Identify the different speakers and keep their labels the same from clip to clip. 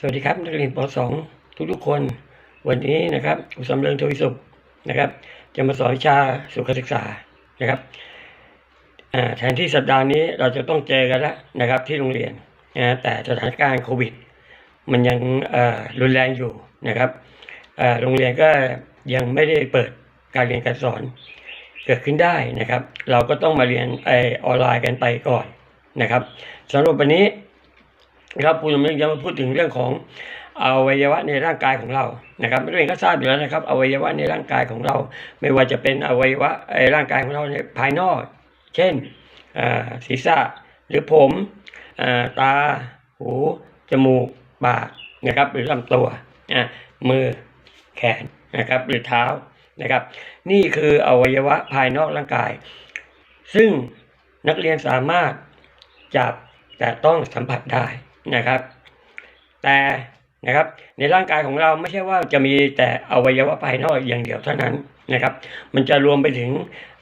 Speaker 1: สวัสดีครับนักเรียนป .2 ทุกๆคน วันนี้นะครับอุสำเริงทวีสุขนะครับ จะมาสอนวิชาสุขศึกษานะครับแทนที่สัปดาห์นี้เราจะต้องเจอกันแล้วนะครับที่โรงเรียนนะแต่สถานการณ์โควิด มันยังรุนแรงอยู่นะครับโรงเรียนก็ยังไม่ได้เปิดการเรียนการสอนเกิดขึ้นได้นะครับ เราก็ต้องมาเรียนไอออนไลน์กันไปก่อนนะครับสำหรับวันนี้ นะครับคุณกำลังจะมาพูดถึงเรื่องของอวัยวะในร่างกายของเรานะครับนักเรียนก็ทราบอยู่แล้วนะครับ อวัยวะในร่างกายของเรา ไม่ว่าจะเป็นอวัยวะในร่างกายของเราในภายนอก เช่นศีรษะหรือผมอตาหูจมูกปากนะครับหรือลำตัวอ่ามือแขนนะครับหรือเท้านะครับ นี่คืออวัยวะภายนอกร่างกาย ซึ่งนักเรียนสามารถจับแต่ต้องสัมผัสได้ นะครับ แต่นะครับในร่างกายของเราไม่ใช่ว่าจะมีแต่อวัยวะภายนอกอย่างเดียวเท่านั้นนะครับ มันจะรวมไปถึง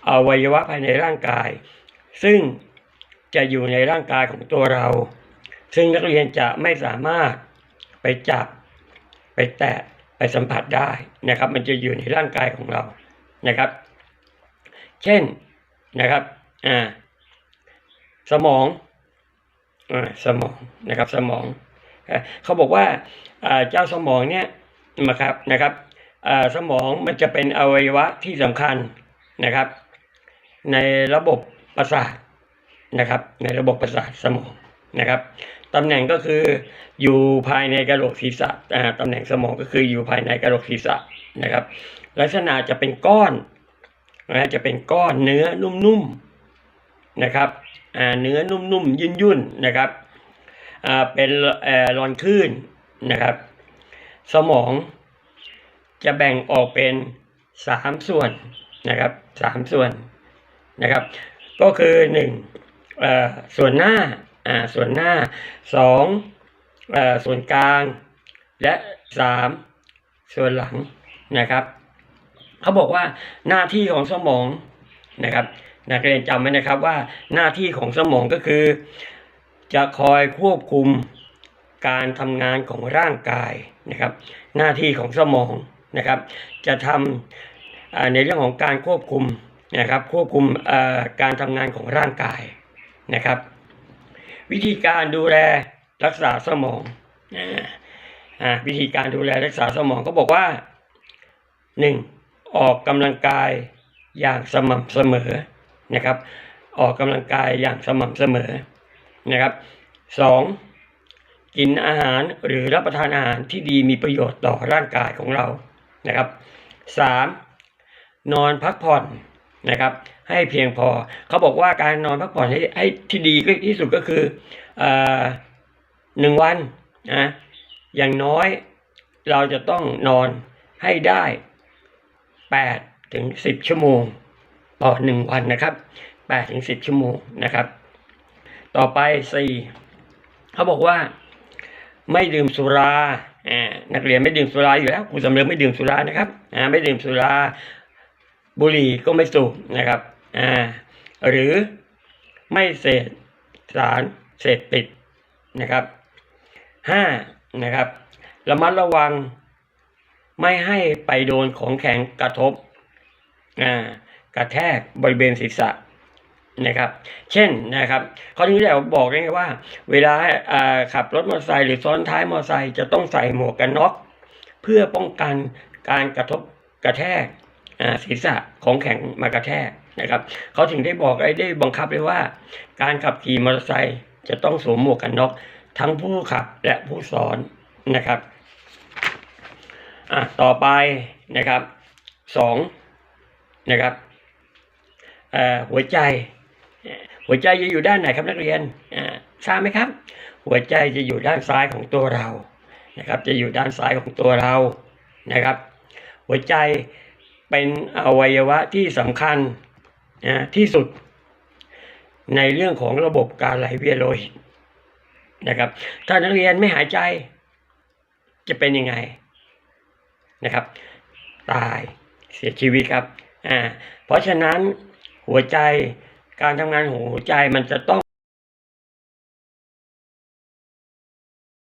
Speaker 1: อวัยวะภายในร่างกาย ซึ่งจะอยู่ในร่างกายของตัวเรา ซึ่งนักเรียนจะไม่สามารถไปจับ ไปแตะไปสัมผัสได้นะครับ มันจะอยู่ในร่างกายของเรานะครับ เช่นนะครับอ่าสมอง สมองนะครับสมองเขาบอกว่าเจ้าสมองเนี่ยนะครับนะครับสมองมันจะเป็นอวัยวะที่สำคัญนะครับ ในระบบประสาทนะครับ ในระบบประสาทสมองนะครับตำแหน่งก็คืออยู่ภายในกระโหลกศีรษะตำแหน่งสมองก็คืออยู่ภายในกระโหลกศีรษะนะครับ ลักษณะจะเป็นก้อนนะจะเป็นก้อนเนื้อนุ่มๆนะครับ เนื้อนุ่มๆยุ่นๆนะครับอ่าเป็นเอ่อรอนคลื่นนะครับ สมองจะแบ่งออกเป็นสามส่วนนะครับสามส่วนนะครับ ก็คือหนึ่งเอ่อส่วนหน้าอ่าส่วนหน้าสองเอ่อส่วนกลาง และสามส่วนหลังนะครับ เขาบอกว่าหน้าที่ของสมองนะครับ นักเรียนจำไว้นะครับว่าหน้าที่ของสมองก็คือ จะคอยควบคุมการทำงานของร่างกายนะครับ หน้าที่ของสมองนะครับ จะทำในเรื่องของการควบคุมนะครับ ควบคุมการทำงานของร่างกายนะครับ วิธีการดูแลรักษาสมองอวิธีการดูแลรักษาสมองก็บอกว่าหนึ่งออกกำลังกายอย่างสม่ำเสมอ นะครับ ออกกำลังกายอย่างสม่ำเสมอนะครับสองกินอาหารหรือรับประทานอาหารที่ดีมีประโยชน์ต่อร่างกายของเรานะครับสามนอนพักผ่อนนะครับ ให้เพียงพอเขาบอกว่าการนอนพักผ่อนให้ให้ที่ดีที่สุดก็คือเอ่อหนึ่งวันนะอย่างน้อยเราจะต้องนอนให้ได้แปดถึงสิบชั่วโมง ต่อหนึ่งวันนะครับแปดถึงสิบชั่วโมงนะครับ ต่อไปสี่เขาบอกว่า ไม่ดื่มสุราอ่านักเรียนไม่ดื่มสุราอยู่แล้วครูสำเริงไม่ดื่มสุรานะครับอ่าไม่ดื่มสุราบุหรี่ก็ไม่สูบนะครับอ่าหรือไม่เสพสารเสพติดนะครับห้านะครับระมัดระวังไม่ให้ไปโดนของแข็งกระทบอ่า กระแทกบริเวณศีรษะนะครับ เช่นนะครับเขาที่แล้วบอกไงว่า เวลาขับรถมอเตอร์ไซค์หรือซ้อนท้ายมอเตอร์ไซค์จะต้องใส่หมวกกันน็อกเพื่อป้องกันการกระทบกระแทกศีรษะของแข็งมากระแทกนะครับเขาถึงได้บอกไอ้ได้บังคับเลยว่า การขับขี่มอเตอร์ไซค์จะต้องสวมหมวกกันน็อกทั้งผู้ขับและผู้สอนนะครับอะต่อไปนะครับสองนะครับ หัวใจ หัวใจจะอยู่ด้านไหนครับนักเรียนทราบไหมครับ หัวใจจะอยู่ด้านซ้ายของตัวเรานะครับ จะอยู่ด้านซ้ายของตัวเรานะครับ หัวใจเป็นอวัยวะที่สำคัญนะที่สุด ในเรื่องของระบบการไหลเวียนโลหิตนะครับ ถ้านักเรียนไม่หายใจ จะเป็นยังไงนะครับ ตายเสียชีวิตครับอ่าเพราะฉะนั้น หัวใจ การทำงานของหัวใจมันจะต้อง